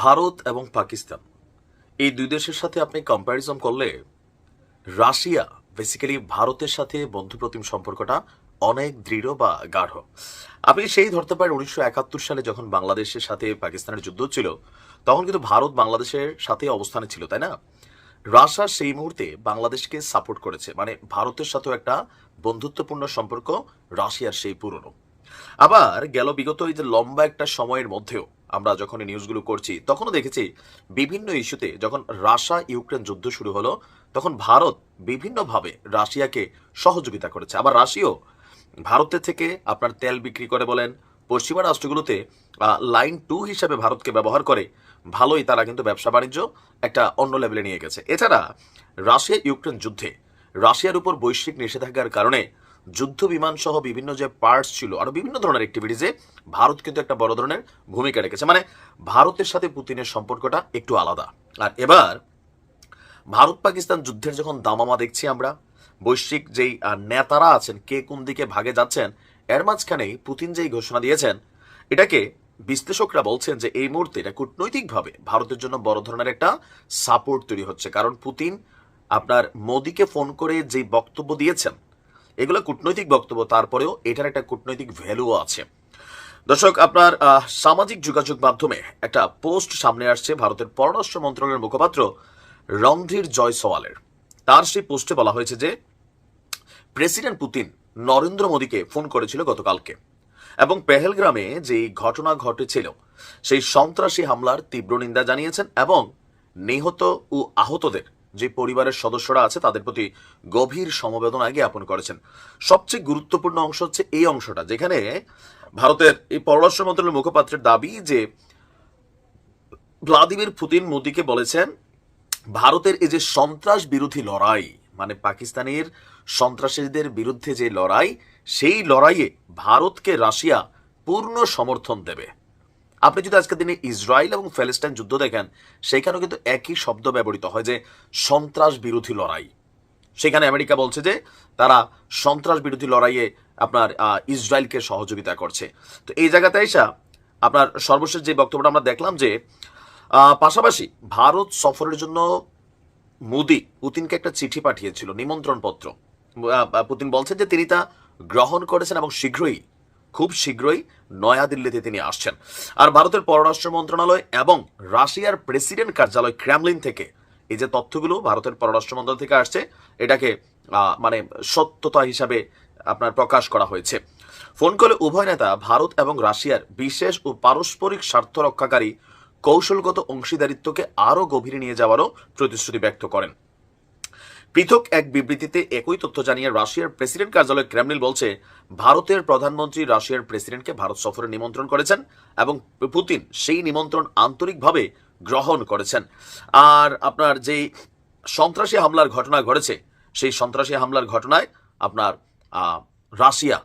ভারত এবং পাকিস্তান। এই দুই দেশের সাথে আপনি কম্প্যারিজন করলে রাশিয়া বেসিক্যালি ভারতের সাথে বন্ধুপ্রতিম সম্পর্কটা অনেক দৃঢ় বা গাঢ়। আপনি সেই ধরতে পারেন উনিশশো একাত্তর সালে যখন বাংলাদেশের সাথে পাকিস্তানের যুদ্ধ ছিল, তখন কিন্তু ভারত বাংলাদেশের সাথে অবস্থানে ছিল, তাই না? রাশিয়া সেই মুহূর্তে বাংলাদেশকে সাপোর্ট করেছে মানে ভারতের সাথেও একটা বন্ধুত্বপূর্ণ সম্পর্ক রাশিয়ার সেই পুরনো। আবার গেল বিগত এই যে লম্বা একটা সময়ের মধ্যেও আমরা যখন এই নিউজগুলো করছি, তখনও দেখেছি বিভিন্ন ইস্যুতে যখন রাশিয়া ইউক্রেন যুদ্ধ শুরু হলো, তখন ভারত বিভিন্নভাবে রাশিয়াকে সহযোগিতা করেছে। আবার রাশিয়াও ভারতের থেকে আপনার তেল বিক্রি করে বলেন, পশ্চিমা রাষ্ট্রগুলোতে লাইন টু হিসাবে ভারতকে ব্যবহার করে ভালোই তারা কিন্তু ব্যবসা বাণিজ্য একটা অন্য লেভেলে নিয়ে গেছে। এছাড়া রাশিয়া ইউক্রেন যুদ্ধে রাশিয়ার উপর বৈশ্বিক নিষেধাজ্ঞার কারণে যুদ্ধ বিমান সহ বিভিন্ন যে পার্টস ছিল, আরও বিভিন্ন ধরনের অ্যাক্টিভিটিসে ভারত কিন্তু একটা বড় ধরনের ভূমিকা রেখেছে। মানে ভারতের সাথে পুতিনের সম্পর্কটা একটু আলাদা। আর এবার ভারত পাকিস্তান যুদ্ধের যখন দামামা দেখছি আমরা, বৈশ্বিক যেই নেতারা আছেন, কে কোন দিকে ভাগে যাচ্ছেন, এর মাঝখানেই পুতিন যেই ঘোষণা দিয়েছেন, এটাকে বিশ্লেষকরা বলছেন যে এই মুহূর্তে এটা কূটনৈতিকভাবে ভারতের জন্য বড় ধরনের একটা সাপোর্ট তৈরি হচ্ছে। কারণ পুতিন আপনার মোদিকে ফোন করে যে বক্তব্য দিয়েছেন এগুলো কূটনৈতিক বক্তব্য, তারপরেও এটার একটা কূটনৈতিক ভ্যালুও আছে। দর্শক, আপনার সামাজিক যোগাযোগ মাধ্যমে একটা পোস্ট সামনে আসছে ভারতের পররাষ্ট্র মন্ত্রণালয়ের মুখপাত্র রণধীর জয়সওয়ালের। তার সেই পোস্টে বলা হয়েছে যে, প্রেসিডেন্ট পুতিন নরেন্দ্র মোদীকে ফোন করেছিল গতকালকে এবং পেহেলগ্রামে যে ঘটনা ঘটেছিল, সেই সন্ত্রাসী হামলার তীব্র নিন্দা জানিয়েছেন এবং নিহত ও আহতদের যে পরিবারের সদস্যরা আছে, তাদের প্রতি গভীর সমবেদনা জ্ঞাপন করেছেন। সবচেয়ে গুরুত্বপূর্ণ অংশ হচ্ছে এই অংশটা, যেখানে ভারতের এই পররাষ্ট্র মন্ত্রণালয়ের মুখপাত্রের দাবি যে, ভ্লাদিমির পুতিন মোদীকে বলেছেন, ভারতের এই যে সন্ত্রাস বিরোধী লড়াই মানে পাকিস্তানের সন্ত্রাসীদের বিরুদ্ধে যে লড়াই, সেই লড়াইয়ে ভারতকে রাশিয়া পূর্ণ সমর্থন দেবে। আপনি যদি আজকের দিনে ইসরায়েল এবং প্যালেস্টাইন যুদ্ধ দেখেন, সেখানেও কিন্তু একই শব্দ ব্যবহৃত হয় যে সন্ত্রাস বিরোধী লড়াই। সেখানে আমেরিকা বলছে যে তারা সন্ত্রাস বিরোধী লড়াইয়ে আপনার ইসরায়েলকে সহযোগিতা করছে। তো এই জায়গাতে এসা আপনার সর্বশেষ যে বক্তব্যটা আমরা দেখলাম যে পাশাপাশি ভারত সফরের জন্য মোদি পুতিনকে একটা চিঠি পাঠিয়েছিল নিমন্ত্রণ পত্র পুতিন বলছেন যে তিনি তা গ্রহণ করেছেন এবং শীঘ্রই খুব শীঘ্রই নয়াদিল্লিতে তিনি আসছেন। আর ভারতের পররাষ্ট্র মন্ত্রণালয় এবং রাশিয়ার প্রেসিডেন্ট কার্যালয় ক্রেমলিন থেকে এই যে তথ্যগুলো ভারতের পররাষ্ট্র মন্ত্রণালয় থেকে আসছে, এটাকে মানে সত্যতা হিসাবে আপনার প্রকাশ করা হয়েছে। ফোন কলে উভয় নেতা ভারত এবং রাশিয়ার বিশেষ ও পারস্পরিক স্বার্থ রক্ষাকারী কৌশলগত অংশীদারিত্বকে আরও গভীরে নিয়ে যাওয়ারও প্রতিশ্রুতি ব্যক্ত করেন। পৃথক এক বিবৃতিতে একই তথ্য জানিয়ে রাশিয়ার প্রেসিডেন্ট কার্যালয় ক্রেমলিন বলছে, ভারতের প্রধানমন্ত্রী রাশিয়ার প্রেসিডেন্টকে ভারত সফরে নিমন্ত্রণ করেছেন এবং পুতিন সেই নিমন্ত্রণ আন্তরিকভাবে গ্রহণ করেছেন। আর আপনার যেই সন্ত্রাসী হামলার ঘটনা ঘটেছে, সেই সন্ত্রাসী হামলার ঘটনায় আপনার রাশিয়া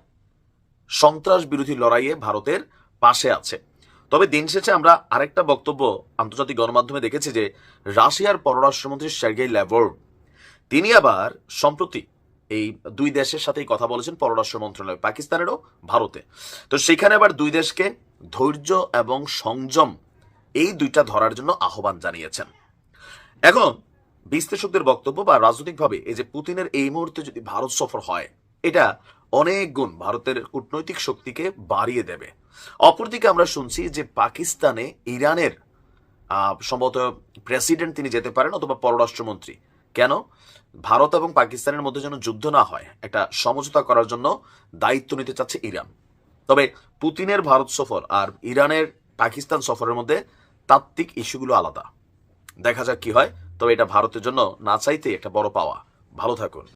সন্ত্রাস বিরোধী লড়াইয়ে ভারতের পাশে আছে। তবে দিন শেষে আমরা আরেকটা বক্তব্য আন্তর্জাতিক গণমাধ্যমে দেখেছি যে, রাশিয়ার পররাষ্ট্রমন্ত্রী সার্গেই ল্যাভর তিনি আবার, সম্প্রতি এই দুই দেশের সাথেই কথা বলেছেন পররাষ্ট্র মন্ত্রণালয়, পাকিস্তানেরও ভারতে। তো সেখানে আবার দুই দেশকে ধৈর্য এবং সংযম এই দুইটা ধরার জন্য আহ্বান জানিয়েছেন। এখন বিশ্লেষকদের বক্তব্য বা রাজনৈতিকভাবে এই যে পুতিনের এই মুহূর্তে যদি ভারত সফর হয়, এটা অনেক গুণ ভারতের কূটনৈতিক শক্তিকে বাড়িয়ে দেবে। অপরদিকে আমরা শুনছি যে পাকিস্তানে ইরানের সম্ভবত প্রেসিডেন্ট তিনি যেতে পারেন অথবা পররাষ্ট্রমন্ত্রী। কেন? ভারত এবং পাকিস্তানের মধ্যে যেন যুদ্ধ না হয়, একটা সমঝোতা করার জন্য দায়িত্ব নিতে চাচ্ছে ইরান। তবে পুতিনের ভারত সফর আর ইরানের পাকিস্তান সফরের মধ্যে তাত্ত্বিক ইস্যুগুলো আলাদা। দেখা যাক কি হয়, তবে এটা ভারতের জন্য না চাইতে একটা বড় পাওয়া। ভালো থাকুন।